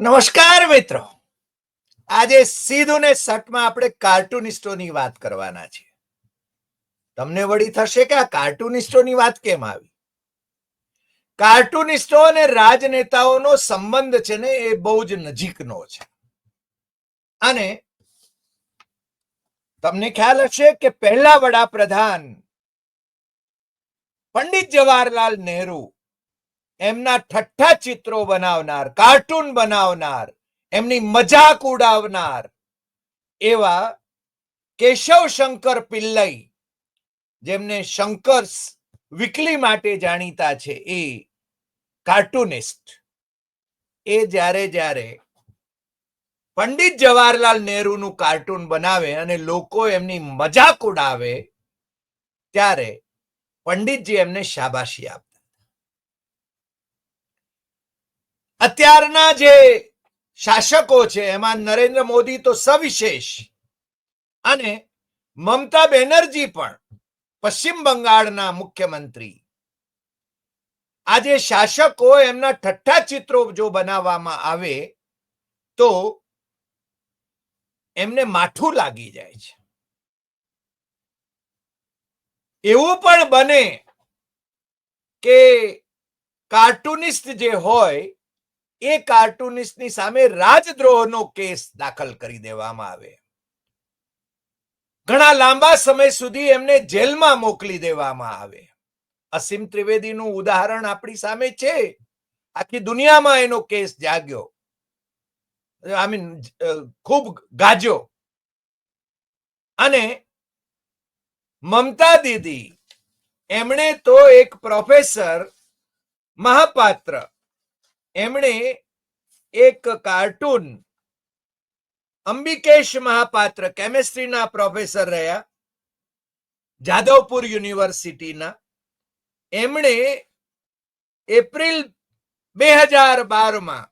નમસ્કાર મિત્રો. આજે સીધું ને સટમાં આપણે કાર્ટુનિસ્ટોની વાત કરવાના છે તમને વળી થશે કે આ કાર્ટુનિસ્ટોની વાત કેમ આવી? કાર્ટુનિસ્ટો અને રાજનેતાઓનો સંબંધ છે ને એ બહુ જ નજીકનો છે. અને તમને ખ્યાલ હશે કે પહેલા વડાપ્રધાન પંડિત જવાહરલાલ નહેરુ એમના ઠઠ્ઠા ચિત્રો બનાવનાર, કાર્ટૂન બનાવનાર, એમની મજાક ઉડાવનાર એવા કેશવ શંકર પિલ્લઈ, જેમને શંકર્સ વીકલી માટે જાણીતા છે એ કાર્ટુનિસ્ટ. એ જ્યારે જ્યારે પંડિત જવાહરલાલ નહેરુનું કાર્ટૂન બનાવે અને લોકો એમની મજાક ઉડાવે, ત્યારે પંડિતજી એમને શાબાશી આપે. અત્યારના જે શાસકો છે, એમાં નરેન્દ્ર મોદી તો સવિશેષ. અને મમતા બેનર્જી પણ પશ્ચિમ બંગાળના મુખ્યમંત્રી. આજે શાસકો એમના ઠઠ્ઠા ચિત્રો જો બનાવવામાં આવે, તો એમને માઠું લાગી જાય છે. એવું પણ બને કે કાર્ટુનિસ્ટ જે હોય એ કાર્ટુનિસ્ટની સામે રાજદ્રોહનો કેસ દાખલ કરી દેવામાં આવે. ઘણા લાંબા સમય સુધી એમને જેલમાં મોકલી દેવામાં આવે. અસીમ ત્રિવેદીનું ઉદાહરણ આપણી સામે છે. આખી દુનિયામાં એનો કેસ જાગ્યો. આઈ મીન ખૂબ ગાજ્યો. અને મમતા દીદી, એમણે તો એક પ્રોફેસર મહાપાત્ર એમણે એક કાર્ટૂન અંબિકેશ મહાપાત્ર કેમેસ્ટ્રીના પ્રોફેસર રહ્યા, જાદવપુર યુનિવર્સિટીના. એમણે એપ્રિલ બે હજાર બારમાં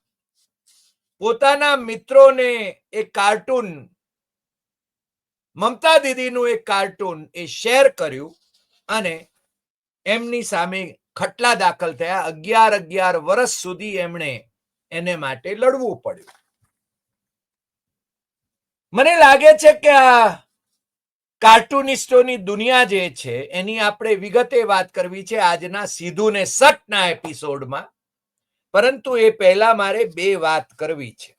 પોતાના મિત્રોને એક કાર્ટૂન, મમતા દીદીનું એક કાર્ટૂન એ શેર કર્યું અને એમની સામે ખટલા દાખલ થયા. અગિયાર અગિયાર વર્ષ સુધી એમણે એને માટે લડવું પડ્યું. મને લાગે છે કે આ કાર્ટુનિસ્ટોની દુનિયા જે છે, એની આપણે વિગતે વાત કરવી છે આજના સીધું ને સટના એપિસોડમાં. પરંતુ એ પહેલા મારે બે વાત કરવી છે.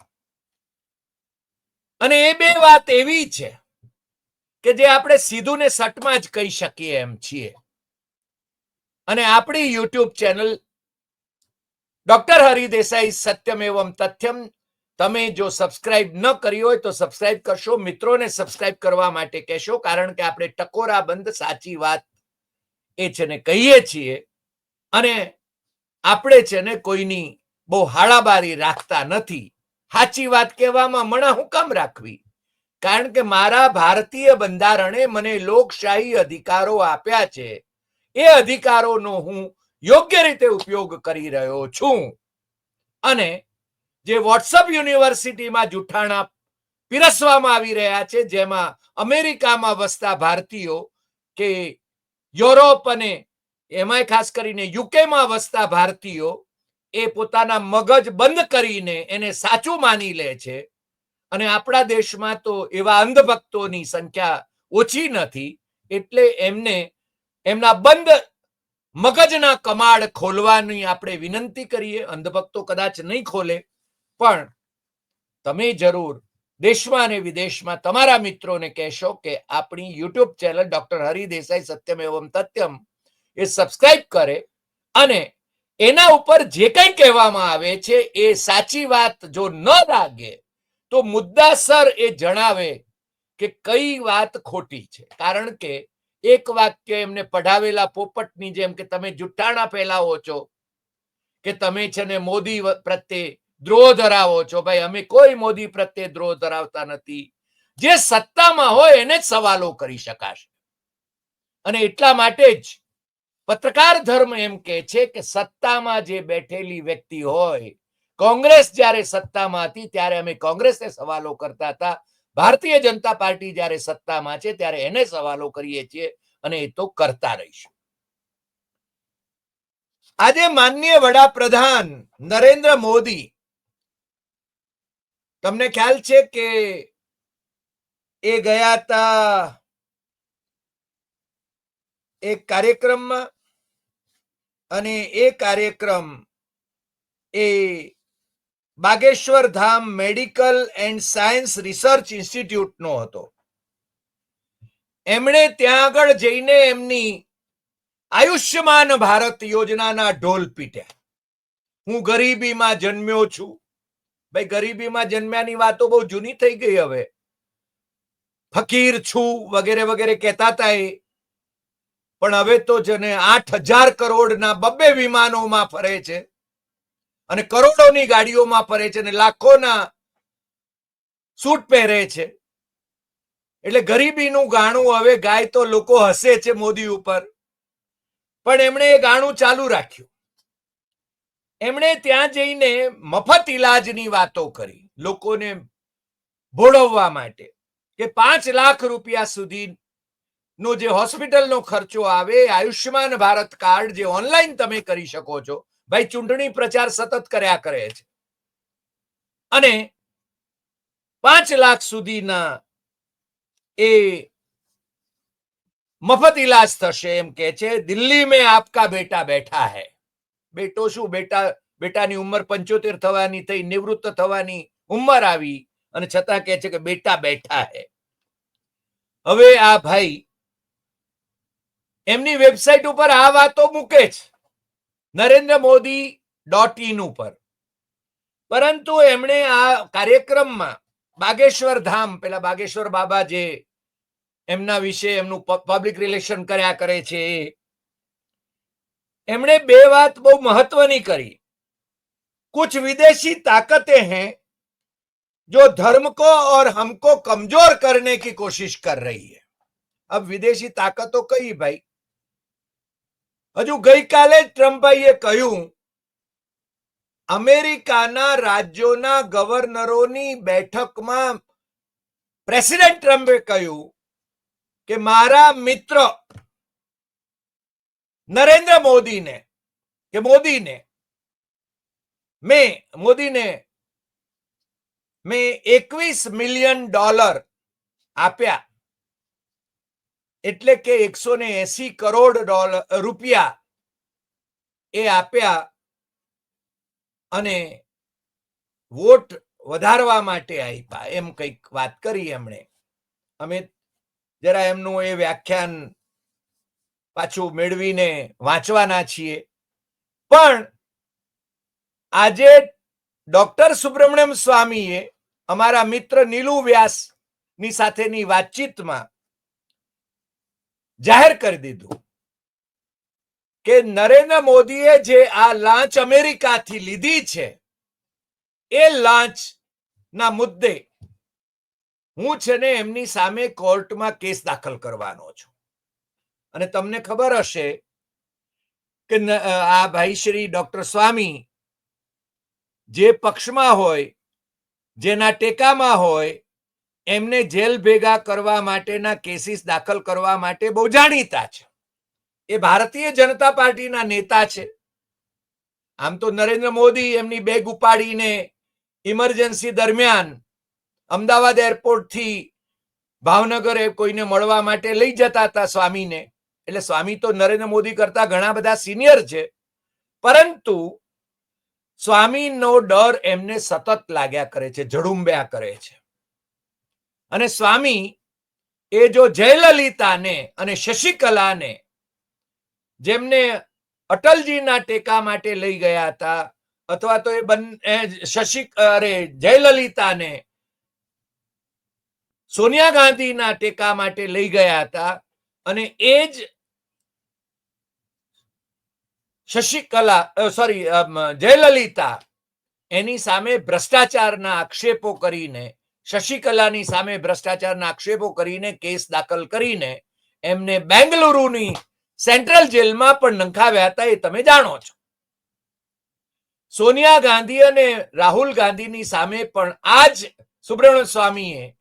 અને એ બે વાત એવી છે કે જે આપણે સીધું ને સટમાં જ કહી શકીએ એમ છીએ. અને આપણી YouTube channel doctor Hari Desai Satyam એવમ તથ્યમ. તમે જો સબસ્ક્રાઇબ ન કરી હોય તો સબસ્ક્રાઇબ કરશો. મિત્રોને સબસ્ક્રાઇબ કરવા માટે કહેશો, કારણ કે આપણે ટકોરા બંધ સાચી વાત એ છે ને કહીએ છીએ. અને આપણે છે ને કોઈની બહુ હાળાબારી રાખતા નથી. સાચી વાત કહેવામાં મણા હું કામ રાખવી? કારણ કે મારા ભારતીય બંધારણે મને લોકશાહી અધિકારો આપ્યા છે. એ અધિકારોનો હું યોગ્ય રીતે ઉપયોગ કરી રહ્યો છું. અને જે વોટ્સઅપ યુનિવર્સિટીમાં જુઠ્ઠાણા પીરસવામાં આવી રહ્યા છે, જેમાં અમેરિકામાં વસતા ભારતીયો કે યુરોપ અને એમાંય ખાસ કરીને યુકેમાં વસતા ભારતીયો એ પોતાના મગજ બંધ કરીને એને સાચું માની લે છે. અને આપણા દેશમાં તો એવા અંધભક્તોની સંખ્યા ઓછી નથી, એટલે એમને એમના બંધ મગજના કમાડ ખોલવાની આપણે વિનંતી કરીએ. અંધભક્તો કદાચ નહીં ખોલે, પણ તમે જરૂર દેશમાં અને વિદેશમાં તમારા મિત્રોને કહેશો કે આપણી YouTube channel doctor Hari Desai Satyam એવમ તત્યમ એ સબસ્ક્રાઇબ કરે અને એના ઉપર જે કંઈ કહેવામાં આવે છે એ સાચી વાત જો ન લાગે, તો મુદ્દાસર એ જણાવે કે કઈ વાત ખોટી છે. કારણ કે એક વાક્ય એમને પઢાવેલા પોપટની જેમ કે તમે જુઠ્ઠાણા ફેલાવો છો, કે તમે છે ને મોદી પ્રત્યે દ્રોહ ધરાવો છો. ભાઈ, અમે કોઈ મોદી પ્રત્યે દ્રોહ ધરાવતા નથી. જે સત્તામાં હોય એને જ સવાલો કરી શકાશે. અને એટલા માટે જ પત્રકાર ધર્મ એમ કે છે કે સત્તામાં જે બેઠેલી વ્યક્તિ હોય, કોંગ્રેસ જ્યારે સત્તામાં હતી, ત્યારે અમે કોંગ્રેસને સવાલો કરતા હતા. ભારતીય જનતા પાર્ટી જ્યારે સત્તામાં છે, ત્યારે એને સવાલો કરીએ છીએ અને એ તો કરતા રહીશું. આજે માનનીય વડાપ્રધાન નરેન્દ્ર મોદી, તમને ખ્યાલ છે કે એ ગયા હતા એક કાર્યક્રમમાં અને એ કાર્યક્રમ એ Bageshwar Dham medical and science research ઇન્સ્ટિટ્યૂટનો હતો. એમણે ત્યાં આગળ જઈને એમની આયુષ્યમાન ભારત યોજનાના ઢોલ પીટ્યા. હું ગરીબીમાં જન્મ્યો છું. ભાઈ, ગરીબીમાં જન્મ્યાની વાતો બહુ જૂની થઈ ગઈ હવે. ફકીર છું વગેરે વગેરે કહેતા હતા એ. પણ હવે તો જને આઠ હજાર કરોડના બબ્બે વિમાનોમાં ફરે છે. અને કરોડોની ગાડીઓમાં ફરે છે અને લાખોના સૂટ પહેરે છે. એટલે ગરીબીનું ગાણું હવે ગાય તો લોકો હસે છે મોદી ઉપર. પણ એમણે એ ગાણું ચાલુ રાખ્યું. એમણે ત્યાં જઈને મફત ઇલાજની વાતો કરી લોકોને ભોળવવા માટે કે પાંચ લાખ રૂપિયા સુધી નો જે હોસ્પિટલનો ખર્ચો આવે, આયુષ્યમાન ભારત કાર્ડ જે ઓનલાઈન તમે કરી શકો છો ભાઈ, ચૂંટણી પ્રચાર સતત કર્યા કરે છે. અને પાંચ લાખ સુધીના એ મફત ઇલાજ થશે એમ કે છે. દિલ્હી મેં આપકા બેટા બેઠા હે. બેટો શું? બેટા, બેટાની ઉંમર પંચોતેર થવાની થઈ, નિવૃત્ત થવાની ઉંમર આવી અને છતાં કહે છે કે બેટા બેઠા હે. હવે આ ભાઈ એમની વેબસાઇટ ઉપર આ વાતો મૂકે છે. નરેન્દ્ર મોદી ડોટ ઇન ઉપર પરંતુ એમણે આ કાર્યક્રમમાં બાગેશ્વર ધામ પેલા બાગેશ્વર બાબા જે એમના વિશે એમનું પબ્લિક રિલેશન કર્યા કરે છે એ એમણે બે વાત બહુ મહત્વની કરી कुछ विदेशी ताकतें हैं जो धर्म को और हमको कमजोर करने की कोशिश कर रही है अब विदेशी ताकतो કઈ ભાઈ હજુ ગઈકાલે જ ટ્રમ્પભાઈએ કહ્યું, અમેરિકાના રાજ્યોના ગવર્નરોની બેઠકમાં પ્રેસિડેન્ટ ટ્રમ્પે કહ્યું કે મારા મિત્ર નરેન્દ્ર મોદીને, કે મોદીને, મેં મોદીને, મેં એકવીસ મિલિયન ડોલર આપ્યા એટલે કે એકસો ને એસી કરોડ ડોલર રૂપિયા એ આપ્યા અને વોટ વધારવા માટે આપ્યા. એમ કંઈક વાત કરી એમણે. અમે જરા એમનું એ વ્યાખ્યાન પાછું મેળવીને વાંચવાના છીએ. પણ આજે ડોક્ટર સુબ્રમણ્યમ સ્વામીએ અમારા મિત્ર નીલુ વ્યાસની સાથેની વાતચીતમાં જાહેર કરી દીધું કે નરેન્દ્ર મોદીએ જે આ લાંચ અમેરિકાથી લીધી છે, એ લાંચ ના મુદ્દે હું છે ને એમની સામે કોર્ટમાં કેસ દાખલ કરવાનો છું. અને તમને ખબર હશે કે આ ભાઈ શ્રી ડોક્ટર સ્વામી જે પક્ષમાં હોય, જેના ટેકામાં હોય એમને જેલ ભેગા કરવા માટેના કેસીસ દાખલ કરવા માટે બહુ જાણીતા છે. એ ભારતીય જનતા પાર્ટીના નેતા છે. આમ તો નરેન્દ્ર મોદી એમની બેગ ઉપાડીને ઇમરજન્સી દરમિયાન અમદાવાદ એરપોર્ટથી ભાવનગર એ કોઈને મળવા માટે લઈ જતા હતા સ્વામીને. એટલે સ્વામી તો નરેન્દ્ર મોદી કરતા ઘણા બધા સિનિયર છે. પરંતુ સ્વામીનો ડર એમને સતત લાગ્યા કરે છે જડુંબ્યા કરે છે. અને સ્વામી, એ જો જયલલિતાને અને શશિકલાને, જેમને અટલજીના ટેકા માટે લઈ ગયા હતા, અથવા તો એ બંને શશિ, અરે જયલલિતાને સોનિયા ગાંધીના ટેકા માટે લઈ ગયા હતા, અને એ જ શશિકલા સોરી જયલલિતા એની સામે ભ્રષ્ટાચારના આક્ષેપો કરીને શશિકલાની સામે ભ્રષ્ટાચારના આક્ષેપો કરીને કેસ દાખલ કરીને એમને બેંગલુરુની સેન્ટ્રલ જેલમાં પણ નંખાવ્યા હતા એ તમે જાણો છો. સોનિયા ગાંધી અને રાહુલ ગાંધીની સામે પણ આ જ સ્વામીએ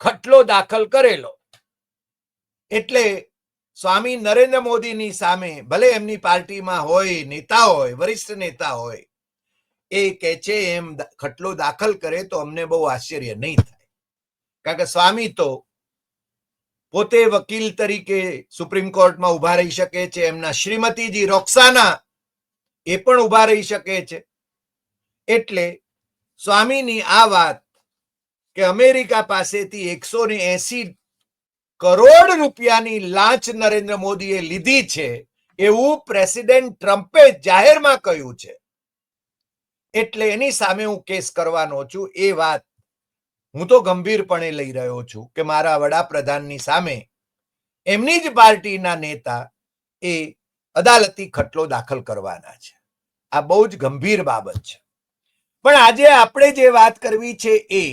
ખટલો દાખલ કરેલો. એટલે સ્વામી નરેન્દ્ર મોદીની સામે ભલે એમની પાર્ટીમાં હોય નેતા હોય, વરિષ્ઠ નેતા હોય એ કે છે, એમ ખટલો દાખલ કરે તો અમને બહુ આશ્ચર્ય નહીં થાય. કારણ કે સ્વામી તો પોતે વકીલ તરીકે સુપ્રીમ કોર્ટમાં ઊભા રહી શકે છે, એમના શ્રીમતીજી રોક્સાના એ પણ ઊભા રહી શકે છે. એટલે સ્વામીની આ વાત કે અમેરિકા પાસેથી એકસો ને એસી કરોડ રૂપિયાની લાંચ નરેન્દ્ર મોદીએ લીધી છે, એવું પ્રેસિડેન્ટ ટ્રમ્પે જાહેરમાં કહ્યું છે. એટલે એની સામે હું કેસ કરવાનો છું, એ વાત હું તો ગંભીરપણે લઈ રહ્યો છું કે મારા વડાપ્રધાનની સામે એમની જ પાર્ટીના નેતા એ અદાલતી ખટલો દાખલ કરવાના છે. આ બહુ જ ગંભીર બાબત છે. પણ આજે આપણે જે વાત કરવી છે એ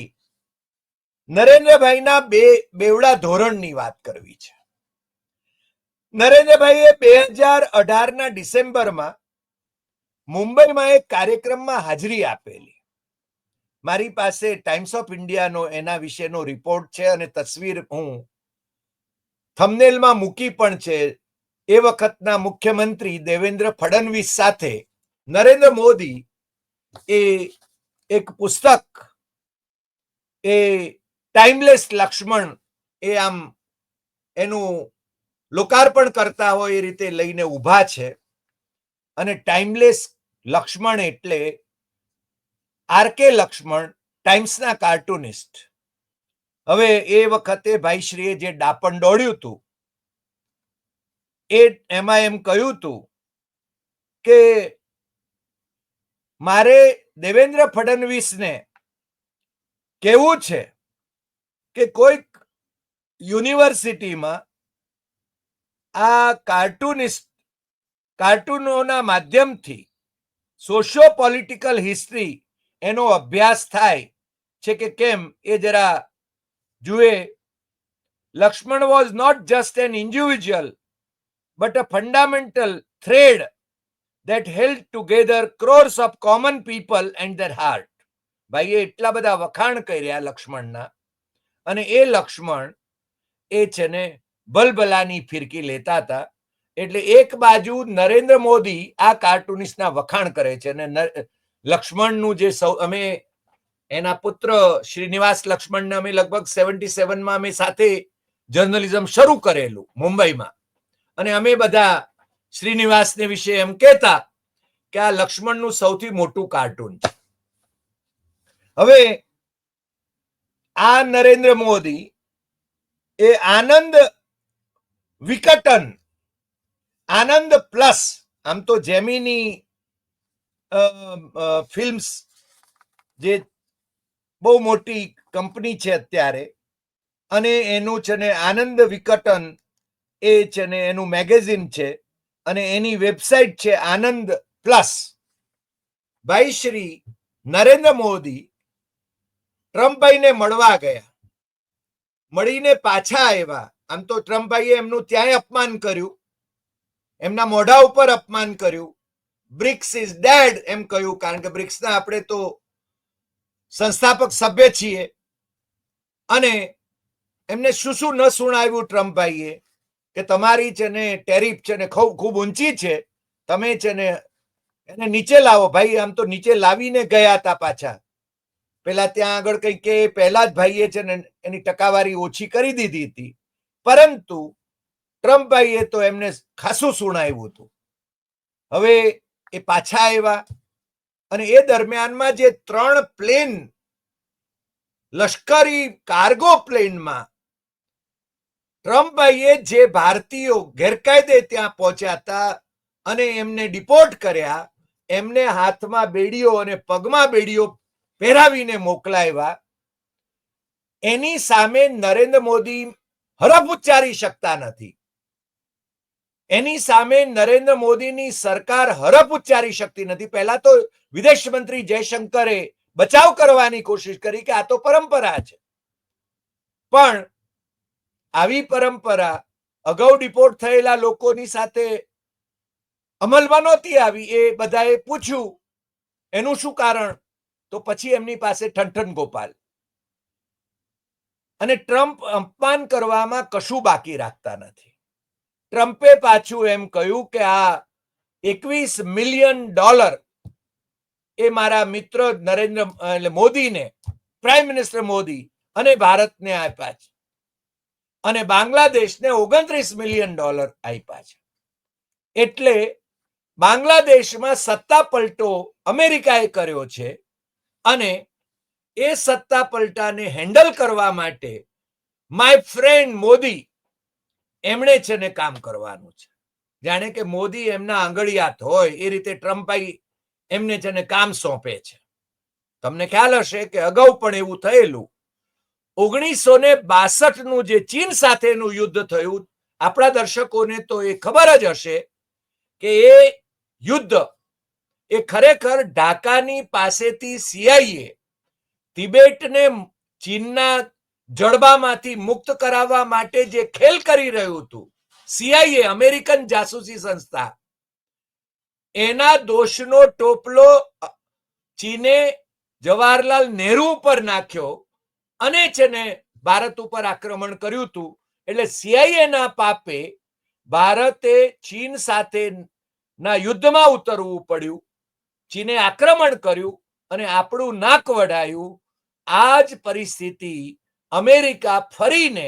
નરેન્દ્રભાઈના બે બેવડા ધોરણની વાત કરવી છે. નરેન્દ્રભાઈએ બે હજાર અઢારના ડિસેમ્બરમાં મુંબઈમાં એક કાર્યક્રમમાં હાજરી આપેલી. મારી પાસે ટાઈમ્સ ઓફ ઇન્ડિયાનો એના વિશેનો રિપોર્ટ છે અને તસવીર હું થમનેલમાં મૂકી પણ છે. એ વખતના મુખ્યમંત્રી દેવેન્દ્ર ફડણવીસ સાથે નરેન્દ્ર મોદી એ એક પુસ્તક, એ ટાઈમલેસ લક્ષ્મણ એ આમ એનું લોકાર્પણ કરતા હોય એ રીતે લઈને ઊભા છે. અને ટાઈમલેસ લક્ષ્મણ એટલે આર કે લક્ષ્મણ ટાઈમ્સના કાર્ટુનિસ્ટ. હવે એ વખતે ભાઈશ્રીએ જે ડાપણ દોડ્યું હતું એ એમાં એમ કહ્યું હતું કે મારે દેવેન્દ્ર ફડણવીસને કેવું છે કે કોઈક યુનિવર્સિટીમાં આ કાર્ટુનિસ્ટ, કાર્ટૂનોના માધ્યમથી સોશિયો પોલિટિકલ હિસ્ટ્રી એનો અભ્યાસ થાય છે કે કેમ એ જરા જુએ. Lakshman was not just an individual but a fundamental thread that held together crores of common people and their heart ભાઈએ એટલા બધા વખાણ કર્યા લક્ષ્મણના, અને એ લક્ષ્મણ એ છે ને બલબલાની ફિરકી લેતા હતા. એટલે એક બાજુ નરેન્દ્ર મોદી આ કાર્ટુનિસ્ટના વખાણ કરે છે અને લક્ષ્મણનું જે સૌ, અમે એના પુત્ર શ્રીનિવાસ લક્ષ્મણને અમે લગભગ સેવન્ટી સેવનમાં અમે સાથે જર્નલિઝમ શરૂ કરેલું મુંબઈમાં. અને અમે બધા શ્રીનિવાસને વિશે એમ કહેતા કે આ લક્ષ્મણનું સૌથી મોટું કાર્ટૂન છે. હવે આ નરેન્દ્ર મોદી એ આનંદ વિકટન આનંદ પ્લસ, આમ તો જેમીની ફિલ્મ્સ જે બહુ મોટી કંપની છે અત્યારે, અને એનું છે ને આનંદ વિકટન એ છે ને એનું મેગેઝિન છે, અને એની વેબસાઇટ છે આનંદ પ્લસ. ભાઈ શ્રી નરેન્દ્ર મોદી ટ્રમ્પભાઈને મળવા ગયા. મળીને પાછા આવ્યા. આમ તો ટ્રમ્પભાઈએ એમનું ત્યાંય અપમાન કર્યું. એમના મોઢા ઉપર અપમાન કર્યું. બ્રિક્સ ઇઝ ડેડ એમ કહ્યું, કારણ કે બ્રિક્સના આપણે તો સંસ્થાપક સભ્ય છીએ. અને એમને શું શું ન સુણાવ્યું ટ્રમ્પભાઈએ કે તમારી છે ને ટેરિફ છે ને ખૂબ ઊંચી છે, તમે છે ને એને નીચે લાવો. ભાઈ, આમ તો નીચે લાવીને ગયા હતા પાછા. પેલા ત્યાં આગળ કઈ કે, પહેલા જ ભાઈએ છે ને એની ટકાવારી ઓછી કરી દીધી હતી. પરંતુ ટ્રમ્પભાઈએ તો એમને ખાસું સુણાવ્યું હતું. હવે એ પાછા આવ્યા અને એ દરમિયાનમાં જે ત્રણ પ્લેન, લશ્કરી કાર્ગો પ્લેનમાં ટ્રમ્પભાઈએ જે ભારતીયો ગેરકાયદે ત્યાં પહોંચ્યા હતા અને એમને ડિપોર્ટ કર્યા, એમને હાથમાં બેડીઓ અને પગમાં બેડીઓ પહેરાવીને મોકલાવ્યા. એની સામે નરેન્દ્ર મોદી હરફ ઉચ્ચારી શકતા નથી. એની સામે નરેન્દ્ર મોદીની સરકાર હરફ ઉચ્ચારી શકતી નથી. પહેલા તો વિદેશ મંત્રી જયશંકરે બચાવ કરવાની કોશિશ કરી કે આ તો પરંપરા છે. પણ આવી પરંપરા અગાઉ ડિપોર્ટ થયેલા લોકોની સાથે અમલમાં નહોતી આવી. એ બધાએ પૂછ્યું. એનું શું કારણ? તો પછી એમની પાસે ઠંઠન ગોપાલ. અને ટ્રમ્પ અપમાન કરવામાં કશું બાકી રાખતા નથી. ટ્રમ્પે પાછું એમ કહ્યું કે આ એકવીસ મિલિયન ડોલર એ મારા મિત્ર નરેન્દ્ર, એટલે મોદીને, પ્રાઇમ મિનિસ્ટર મોદી અને ભારતને આપ્યા છે. અને બાંગ્લાદેશને ઓગણત્રીસ મિલિયન ડોલર આપ્યા છે. એટલે બાંગ્લાદેશમાં સત્તા પલટો અમેરિકાએ કર્યો છે અને એ સત્તા પલટાને હેન્ડલ કરવા માટે માય ફ્રેન્ડ મોદી એમણે છે ને કામ કરવાનું છે. જાણે કે મોદી એમના આંગળિયાત હોય, એ રીતે ટ્રમ્પાઈ એમને છે ને કામ સોંપે છે. તમને ખ્યાલ હશે કે અગાઉ પણ એવું થયેલું. ઓગણીસો ને બાસઠનું જે ચીન સાથેનું યુદ્ધ થયું, આપણા દર્શકોને તો એ ખબર જ હશે કે એ યુદ્ધ એ ખરેખર ઢાકાની પાસેથી સીઆઈએ તિબેટને ચીનના જડબામાંથી મુક્ત કરાવવા માટે જે ખેલ કરી રહ્યું હતું સીઆઈએ અમેરિકન જાસૂસી સંસ્થા, એના દોષનો ટોપલો ચીને જવાહરલાલ નહેરુ ઉપર નાખ્યો અને છે ને ભારત ઉપર આક્રમણ કર્યું હતું. એટલે સીઆઈએ ના પાપે ભારતે ચીન સાથે ના યુદ્ધમાં ઉતરવું પડ્યું. ચીને આક્રમણ કર્યું અને આપણું નાક વઢાયું. આ જ પરિસ્થિતિ અમેરિકા ફરીને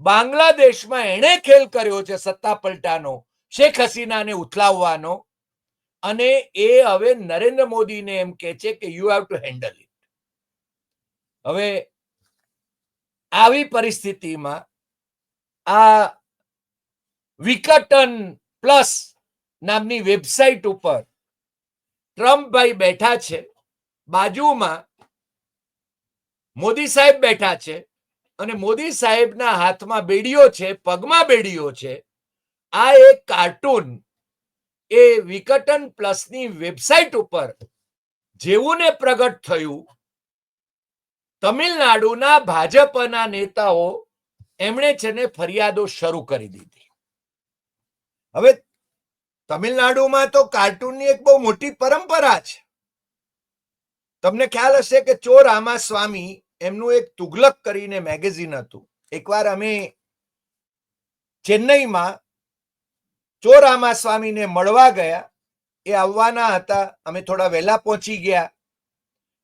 બાંગ્લાદેશમાં એણે ખેલ કર્યો છે સત્તા પલટાનો, શેખ હસીનાને ઉથલાવવાનો. અને એ હવે નરેન્દ્ર મોદીને એમ કે છે કે you have to handle it હવે આવી પરિસ્થિતિમાં આ વિકટન પ્લસ નામની વેબસાઇટ ઉપર ટ્રમ્પભાઈ બેઠા છે, બાજુમાં મોદી સાહેબ બેઠા છે અને મોદી સાહેબના હાથમાં બેડીઓ છે, પગમાં બેડીઓ છે, આ એક કાર્ટૂન એ વિકટન પ્લસની વેબસાઇટ ઉપર જેવું ને પ્રગટ થયું. તમિલનાડુના ભાજપના નેતાઓ એમણે છે ને ફરિયાદો શરૂ કરી દીધી. હવે તમિલનાડુમાં તો કાર્ટૂનની એક બહુ મોટી પરંપરા છે. તમને ખ્યાલ હશે કે ચોર આમા સ્વામી એમનું એક તુગલક કરીને મેગેઝિન હતું. એકવાર અમે ચેન્નઈમાં ચોરામા સ્વામીને મળવા ગયા. એ આવવાના હતા. અમે થોડા વહેલા પહોંચી ગયા.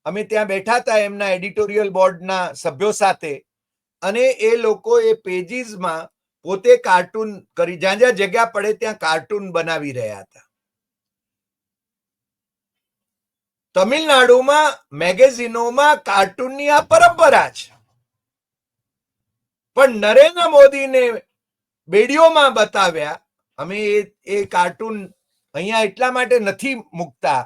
અમે ત્યાં બેઠા હતા એમના એડિટોરિયલ બોર્ડના સભ્યો સાથે. અને એ લોકો એ પેજીસમાં પોતે કાર્ટૂન કરી, જ્યાં જ્યાં જગ્યા પડે ત્યાં કાર્ટૂન બનાવી રહ્યા હતા. તમિલનાડુમાં મેગેઝિનોમાં કાર્ટૂનની આ પરંપરા છે. પણ નરેન્દ્ર મોદીને બેડીઓમાં બતાવ્યા, અમે એ કાર્ટૂન અહીંયા એટલા માટે નથી મૂકતા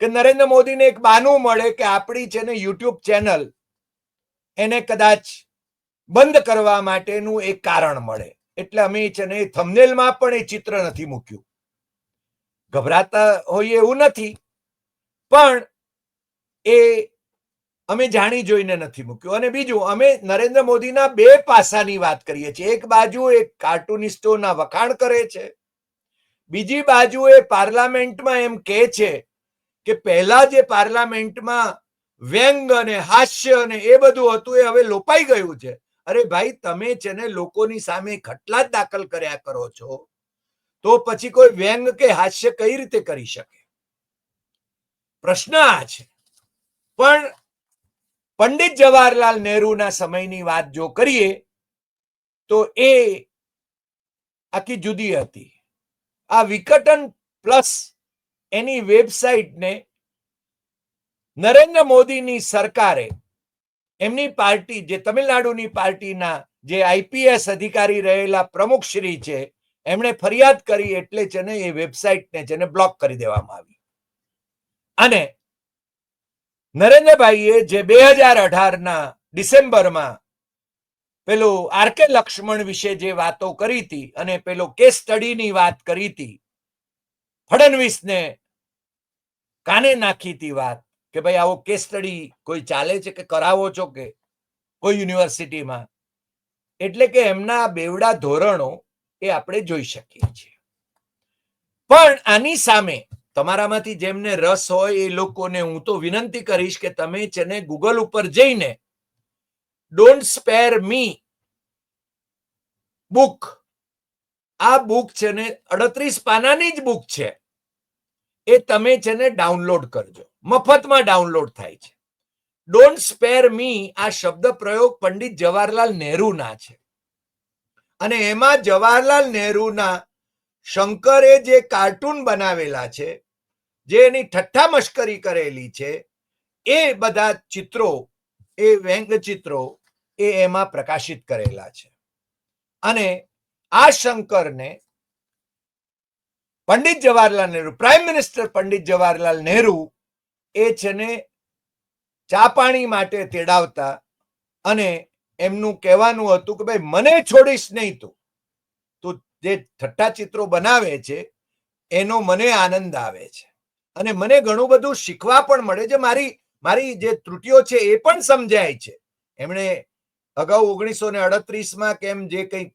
કે નરેન્દ્ર મોદીને એક બાનું મળે કે આપણી છે ને યુટ્યુબ ચેનલ, એને કદાચ બંધ કરવા માટેનું એક કારણ મળે. એટલે અમે છે ને એ થમનેલમાં પણ એ ચિત્ર નથી મૂક્યું. ગભરાતા હોઈએ એવું નથી. પણ એ અમે જાણી જોઈને નથી મૂક્યું. અને બીજું, અમે નરેન્દ્ર મોદીના બે પાસાની વાત કરીએ છીએ. એક બાજુ એક કાર્ટુનિસ્ટોના વખાણ કરે છે. બીજી બાજુ એ પાર્લામેન્ટમાં એમ કહે છે કે પહેલા જે પાર્લામેન્ટમાં વ્યંગ અને હાસ્ય અને એ બધું હતું, એ હવે લોપાઈ ગયું છે. અરે ભાઈ, તમે છે ને લોકોની સામે ખટલા જ દાખલ કર્યા કરો છો. તો પછી કોઈ વ્યંગ કે હાસ્ય કઈ રીતે કરી શકે? પ્રશ્ન આ છે. પણ પંડિત જવાહરલાલ નહેરુના સમયની વાત જો કરીએ, તો એ આખી જુદી હતી. આ વિકટન પ્લસ એની વેબસાઇટને નરેન્દ્ર મોદીની સરકારે એમની પાર્ટી, જે તમિલનાડુની પાર્ટીના જે આઈપીએસ અધિકારી રહેલા પ્રમુખ શ્રી છે, એમણે ફરિયાદ કરી એટલે છે ને એ વેબસાઇટને છે ને બ્લોક કરી દેવામાં આવી. અને નરેન્દ્રભાઈએ જે બે હજાર અઢારના ડિસેમ્બરમાં પેલું આર લક્ષ્મણ વિશે જે વાતો કરી હતી અને પેલો કેસ સ્ટડીની વાત કરી હતી, ફડણવીસને કાને નાખી હતી વાત કે ભાઈ આવો કેસ સ્ટડી કોઈ ચાલે છે કે કરાવો છો કે કોઈ યુનિવર્સિટીમાં? એટલે કે એમના બેવડા ધોરણો એ આપણે જોઈ શકીએ છીએ. પણ આની સામે તમારામાંથી જેમને રસ હોય એ લોકોને હું તો વિનંતી કરીશ કે તમે છે ને ગૂગલ ઉપર જઈને ડોન્ટ સ્પેર મી બુક આ બુક છે ને અડત્રીસ પાનાની જ બુક છે. એ તમે છે ને ડાઉનલોડ કરજો. મફતમાં ડાઉનલોડ થાય છે. ડોન્ટ સ્પેર મી આ શબ્દ પ્રયોગ પંડિત જવાહરલાલ નહેરુના છે. અને એમાં જવાહરલાલ નહેરુના શંકરે જે કાર્ટૂન બનાવેલા છે જે એની ઠઠ્ઠા મશ્કરી કરેલી છે, એ બધા ચિત્રો, એ વ્યંગચિત્રો એ એમાં પ્રકાશિત કરેલા છે. અને આ શંકરને પંડિત જવાહરલાલ નહેરુ, પ્રાઇમ મિનિસ્ટર પંડિત જવાહરલાલ નહેરુ એ છે ને ચા પાણી માટે તેડાવતા અને એમનું કહેવાનું હતું કે ભાઈ, મને છોડીશ નહીં તું. તું જે ઠઠ્ઠા ચિત્રો બનાવે છે, એનો મને આનંદ આવે છે. અને મને ઘણું બધું શીખવા પણ મળે છે. મારી મારી જે ત્રુટિઓ છે એ પણ સમજાય છે. એમણે અગાઉ ઓગણીસો ને અડત્રીસમાં કેમ જે કંઈક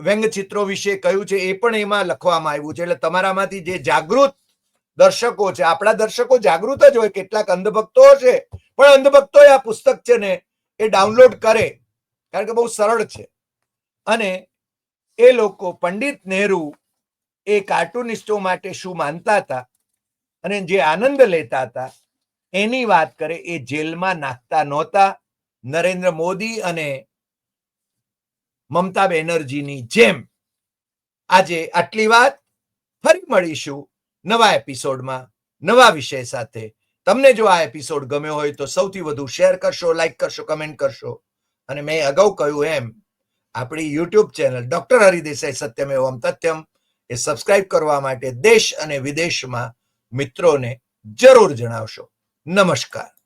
વ્યંગચિત્રો વિશે કહ્યું છે એ પણ એમાં લખવામાં આવ્યું છે. એટલે તમારામાંથી જે જાગૃત દર્શકો છે, આપણા દર્શકો જાગૃત જ હોય, કેટલાક અંધભક્તો છે, પણ અંધભક્તો આ પુસ્તક છે ને એ ડાઉનલોડ કરે, કારણ કે બહુ સરળ છે. અને એ લોકો પંડિત નહેરુ એ કાર્ટુનિસ્ટો માટે શું માનતા હતા? અને જે આનંદ લેતા હતા, એની વાત કરે, એ જેલમાં નાખતા નહોતા. નરેન્દ્ર મોદી અને મમતા બેનર્જીની જેમ આજે આટલી વાત ફરી મળીશું નવા એપિસોડમાં, નવા વિષય સાથે. તમને જો આ એપિસોડ ગમ્યો હોય તો સૌથી વધુ શેર કરશો, લાઈક કરશો, કમેન્ટ કરશો. અને મેં અગાઉ કહ્યું એમ, આપણી YouTube channel doctor Hari Desai Satyam એવમ તથ્યમ એ સબસ્ક્રાઇબ કરવા માટે દેશ અને વિદેશમાં મિત્રોને જરૂર જણાવશો. નમસ્કાર.